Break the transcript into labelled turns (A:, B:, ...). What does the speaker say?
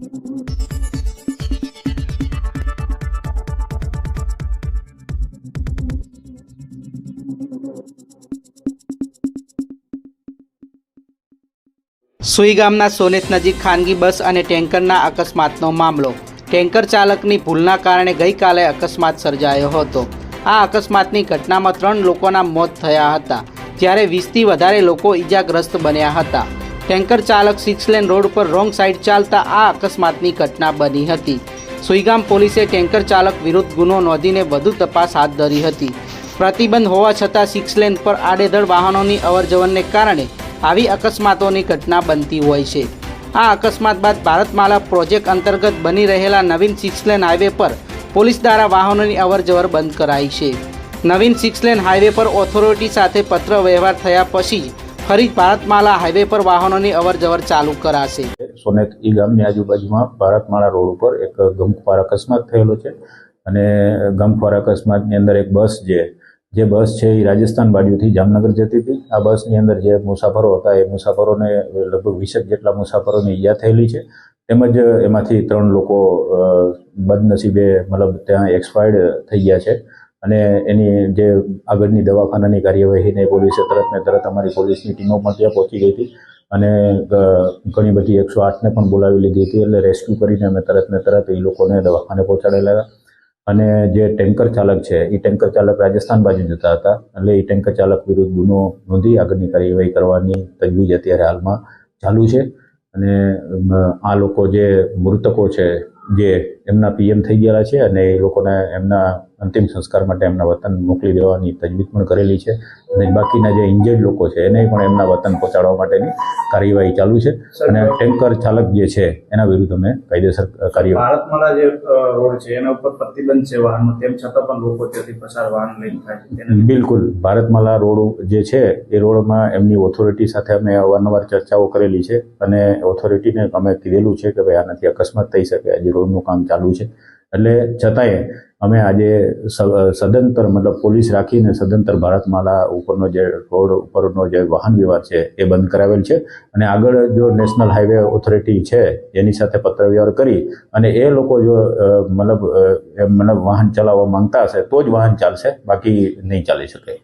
A: સુઈ ગામના સોનેત નજીક ખાનગી બસ અને ટેન્કરના અકસ્માતનો મામલો. ટેન્કર ચાલકની ભૂલના કારણે ગઈકાલે અકસ્માત સર્જાયો હતો. આ અકસ્માતની ઘટનામાં ત્રણ લોકોના મોત થયા હતા. જ્યારે વીસથી વધારે લોકો ઈજાગ્રસ્ત બન્યા હતા. ટેન્કર ચાલક સિક્સ લેન રોડ પર રોંગ સાઈડ ચાલતા આ અકસ્માતની ઘટના બની હતી. સુઈગામ પોલીસે ટેન્કર ચાલક વિરુદ્ધ ગુનો નોંધીને વધુ તપાસ હાથ ધરી હતી. પ્રતિબંધ હોવા છતાં સિક્સ લેન પર આડેધડ વાહનોની અવરજવરને કારણે આવી અકસ્માતોની ઘટના બનતી હોય છે. આ અકસ્માત બાદ ભારતમાલા પ્રોજેક્ટ અંતર્ગત બની રહેલા નવીન સિક્સ લેન હાઈવે પર પોલીસ દ્વારા વાહનોની અવરજવર બંધ કરાઈ છે. નવીન સિક્સ લેન હાઈવે પર ઓથોરિટી સાથે પત્ર વ્યવહાર થયા પછી જ ફરી ભારતમાલા હાઈવે પર વાહનોની અવરજવર ચાલુ કરાશે.
B: સોનેક ઈ ગામની આજુબાજુમાં ભારતમાળા રોડ ઉપર એક ગમખ્વાર અકસ્માત થયેલો છે અને ગમખ્વાર અકસ્માતની અંદર એક બસ જે જે બસ છે એ રાજસ્થાન બાજુથી જામનગર જતી હતી. આ બસની અંદર જે મુસાફરો હતા એ મુસાફરોને લગભગ વીસેક જેટલા મુસાફરોને ઈજા થયેલી છે. તેમજ એમાંથી ત્રણ લોકો બદનસીબે મતલબ ત્યાં એક્સપાયર્ડ થઈ ગયા છે. અને એની જે આગળની દવાખાનાની કાર્યવાહીને પોલીસે તરત ને તરત અમારી પોલીસની ટીમો પણ ત્યાં પહોંચી ગઈ હતી. અને ઘણી બધી એકસો આઠને પણ બોલાવી લીધી હતી એટલે રેસ્ક્યુ કરીને અમે તરત ને તરત એ લોકોને દવાખાને પહોંચાડેલા હતા. અને જે ટેન્કર ચાલક છે એ ટેન્કર ચાલક રાજસ્થાન બાજુ જતા હતા. એટલે એ ટેન્કર ચાલક વિરુદ્ધ ગુનો નોંધી આગળની કાર્યવાહી કરવાની તજવીજ અત્યારે હાલમાં ચાલુ છે. અને આ લોકો જે મૃતકો છે, જે એમના પીએમ થઈ ગયેલા છે અને એ લોકોને એમના અંતિમ સંસ્કાર માટે એમના વતન મોકલી દેવાની તજવીજ પણ કરેલી છે. અને બાકીના જે ઇન્જર્ડ લોકો છે એને પણ એમના વતન પહોંચાડવા માટેની કાર્યવાહી ચાલુ છે. અને ટેન્કર ચાલક જે છે એના વિરુદ્ધ અમે કાયદેસર કાર્ય
C: ભારતમાલા જે રોડ છે એના ઉપર પ્રતિબંધ છે વાહનનો તેમ છતાં પણ લોકો ત્યાંથી પસાર વાહન લઈને થાય છે.
B: બિલકુલ. ભારતમાલા રોડ જે છે એ રોડમાં એમની ઓથોરિટી સાથે અમે અવારનવાર ચર્ચાઓ કરેલી છે અને ઓથોરિટીને અમે કીધેલું છે કે ભાઈ આનાથી અકસ્માત થઈ શકે હજી રોડનું કામ ચાલુ છે. એટલે છતાંય અમે આજે સદંતર મતલબ પોલીસ રાખીને સદંતર ભારતમાલા ઉપરનો જે રોડ ઉપરનો જે વાહન વ્યવહાર છે એ બંધ કરાવેલ છે. અને આગળ જો નેશનલ હાઈવે ઓથોરિટી છે એની સાથે પત્રવ્યવહાર કરી અને એ લોકો જો મતલબ મતલબ વાહન ચલાવવા માંગતા હશે તો જ વાહન ચાલશે, બાકી નહીં ચાલી શકે.